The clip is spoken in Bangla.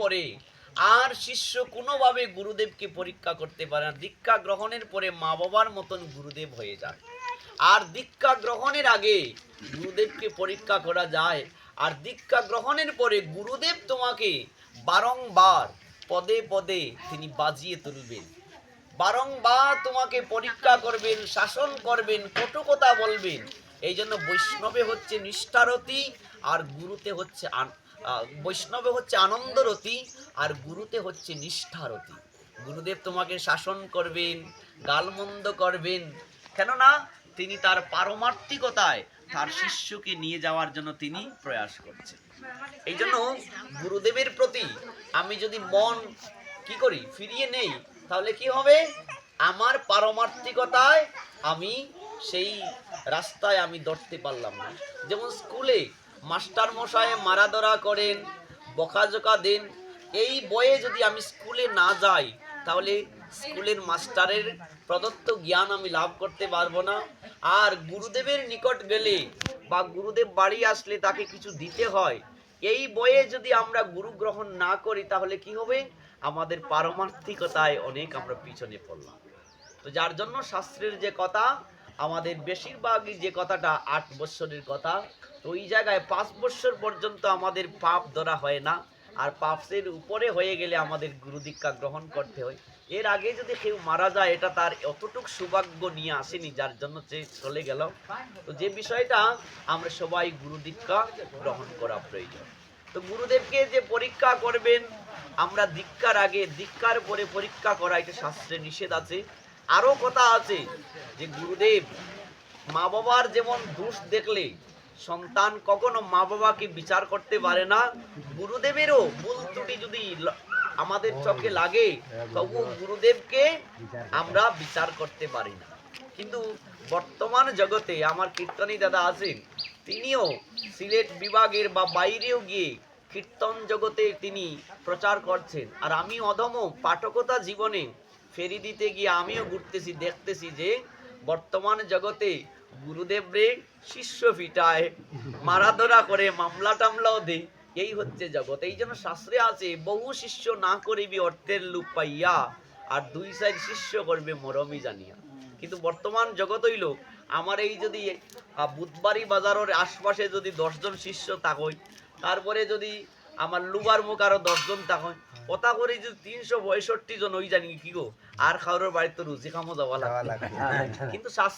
পরে আর শিষ্য কোনোভাবে গুরুদেবকে পরীক্ষা করতে পারে না। দীক্ষা গ্রহণের পরে মা বাবার মতন গুরুদেব হয়ে যায়। আর দীক্ষা গ্রহণের আগে গুরুদেবকে পরীক্ষা করা যায়। আর দীক্ষা গ্রহণের পরে গুরুদেব তোমাকে বারংবার পদে পদে তিনি বাজিয়ে তুলবেন। বারংবার তোমাকে পরীক্ষা করবেন, শাসন করবেন কটু কথা বলবেন। এই জন্য বৈষ্ণবে হচ্ছে নিষ্ঠারতি আর গুরুতে হচ্ছে বৈষ্ণবে হচ্ছে আনন্দরতি আর গুরুতে হচ্ছে নিষ্ঠারতি। গুরুদেব তোমাকে শাসন করবেন, গালমন্দ করবেন। কেননা তিনি তার পারমার্থিকতায় তার শিষ্যকে নিয়ে যাওয়ার জন্য তিনি প্রয়াস করছেন। এই জন্য গুরুদেবের প্রতি আমি যদি মন কি করি, ফিরিয়ে নেই, তাহলে কি হবে? আমার পারমার্থিকতায় আমি সেই রাস্তায় আমি দৌড়তে পারলাম না। যেমন স্কুলে মাস্টার মশাই মারাধরা করেন, বকাঝোকা দেন। এই বয়ে যদি আমি স্কুলে না যাই, তাহলে স্কুলের মাস্টারের প্রদত্ত জ্ঞান আমি লাভ করতে পারব না। আর গুরুদেবের নিকট গেলে বা গুরুদেব বাড়ি আসলে তাকে কিছু দিতে হয়, এই বয়ে যদি আমরা গুরু গ্রহণ না করি, তাহলে কি হবে? আমাদের পারমার্থিকতায় অনেক আমরা পিছনে পড়লাম। তো যার জন্য শাস্ত্রের যে কথা, আমাদের বেশিরভাগই যে কথাটা আট বৎসরের কথা তো ওই জায়গায় পাঁচ বৎসর পর্যন্ত আমাদের পাপ ধরা হয় না। আর পাপসের উপরে হয়ে গেলে আমাদের গুরু দীক্ষা গ্রহণ করতে হয়। এর আগে যদি কেউ মারা যায়, এটা তার অতটুক সৌভাগ্য নিয়ে আসেনি, যার জন্য সে চলে গেল। তো যে বিষয়টা আমরা সবাই গুরু দীক্ষা গ্রহণ করা প্রয়োজন। তো গুরুদেবকে যে পরীক্ষা করবেন, আমরা দীক্ষার আগে, দীক্ষার পরে পরীক্ষা করা এটা শাস্ত্রে নিষেধ আছে। আরও কথা আছে যে, গুরুদেব মা বাবার যেমন দোষ দেখলে সন্তান কখনো মা বাবাকে বিচার করতে পারে না। গুরুদেবেরও ভুল ত্রুটি যদি আমাদের চোখে লাগে তবু গুরুদেবকে আমরা বিচার করতে পারি না। কিন্তু বর্তমান জগতে আমার কীর্তনী দাদা আছেন, তিনিও সিলেট বিভাগের বা বাইরেও গিয়ে কীর্তন জগতে তিনি প্রচার করছেন। আর আমি অধম পাঠকতা জীবনে ফেরি দিতে গিয়ে আমিও ঘুরতেছি, দেখতেছি যে বর্তমান জগতে গুরুদেব রে শিষ্য ফিটায় মারাধরা করে মামলা টামলাও দেয় এই হচ্ছে জগৎ। এই জন্য শাস্ত্রে আছে বহু শিষ্য না করিবি অর্থের লুপ পাইয়া আর দুই সাইড শিষ্য করবে মরমি জানিয়া। কিন্তু বর্তমান জগৎ হইল আমার এই যদি বুধবাড়ি বাজারের আশপাশে যদি দশজন শিষ্য থাকই তারপরে যদি আমার লুবার মুখ আরও দশজন থাকই কথা করে যদি তিনশো পঁয়ষট্টি জন ওই জানি কি গো আর খাওয়ার বাড়িতে রুচি খামো যাওয়া লাগবে। কিন্তু শাস্ত্রে